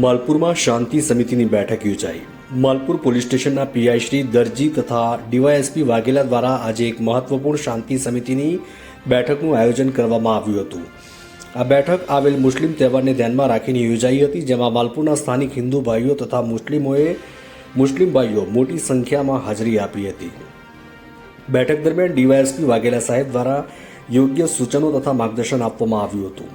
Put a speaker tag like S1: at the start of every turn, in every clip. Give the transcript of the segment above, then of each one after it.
S1: માલપુરમાં શાંતિ સમિતિની બેઠક યોજાઈ. માલપુર પોલીસ સ્ટેશનના પીઆઈ શ્રી દરજી તથા ડીવાયએસપી વાઘેલા દ્વારા આજે એક મહત્વપૂર્ણ શાંતિ સમિતિની બેઠકનું આયોજન કરવામાં આવ્યું હતું. આ બેઠક આવેલ મુસ્લિમ તહેવારને ધ્યાનમાં રાખીને યોજાઈ હતી, જેમાં માલપુરના સ્થાનિક હિન્દુ ભાઈઓ તથા મુસ્લિમોએ મુસ્લિમ ભાઈઓ મોટી સંખ્યામાં હાજરી આપી હતી. બેઠક દરમિયાન ડીવાયએસપી વાઘેલા સાહેબ દ્વારા યોગ્ય સૂચનો તથા માર્ગદર્શન આપવામાં આવ્યું હતું.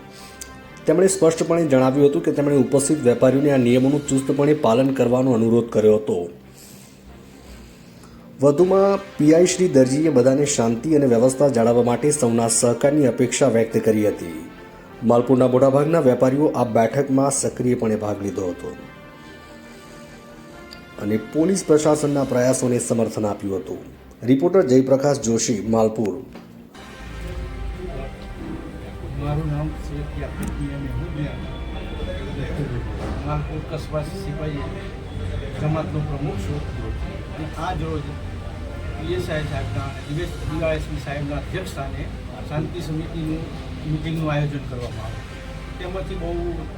S1: તેમણે સ્પષ્ટપણે જણાવ્યું હતું કે તેમણે ઉપસ્થિત વેપારીઓને આ નિયમોનું ચુસ્તપણે પાલન કરવાનો અનુરોધ કર્યો હતો. વધુમાં, પીઆઈ શ્રી દરજીએ બધાને શાંતિ અને વ્યવસ્થા જાળવવા માટે સૌના સહકારની અપેક્ષા વ્યક્ત કરી હતી. માલપુરના મોટાભાગના વેપારીઓ આ બેઠકમાં સક્રિયપણે ભાગ લીધો હતો. અને પોલીસ પ્રશાસનના પ્રયાસોને સમર્થન આપ્યું હતું. રિપોર્ટર જયપ્રકાશ જોશી, માલપુર.
S2: મારું નામ યાકુબ હું મેહમૂદ માલપુર કસ્બા સિપાહી જમાતનો પ્રમુખ છું. અને આજ રોજ પીએસઆઈ સાહેબના, દિવેશ ડીવાયએસપી સાહેબના અધ્યક્ષ સ્થાને શાંતિ સમિતિનું મિટિંગનું આયોજન કરવામાં આવ્યું. તેમાંથી બહુ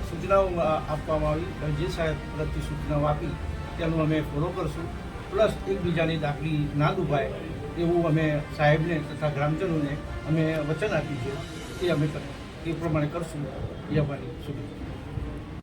S2: સૂચનાઓ આપવામાં આવી. જે સાહેબ પ્રત્યે સૂચનાઓ આપી, તેનું અમે ફોલો કરશું. પ્લસ એકબીજાની દાખલી ના દુભાય એવું અમે સાહેબને તથા ગ્રામજનોને અમે વચન આપીએ છે એ અમે એ પ્રમાણે કરશું. એ અમારી શુભેચ્છા.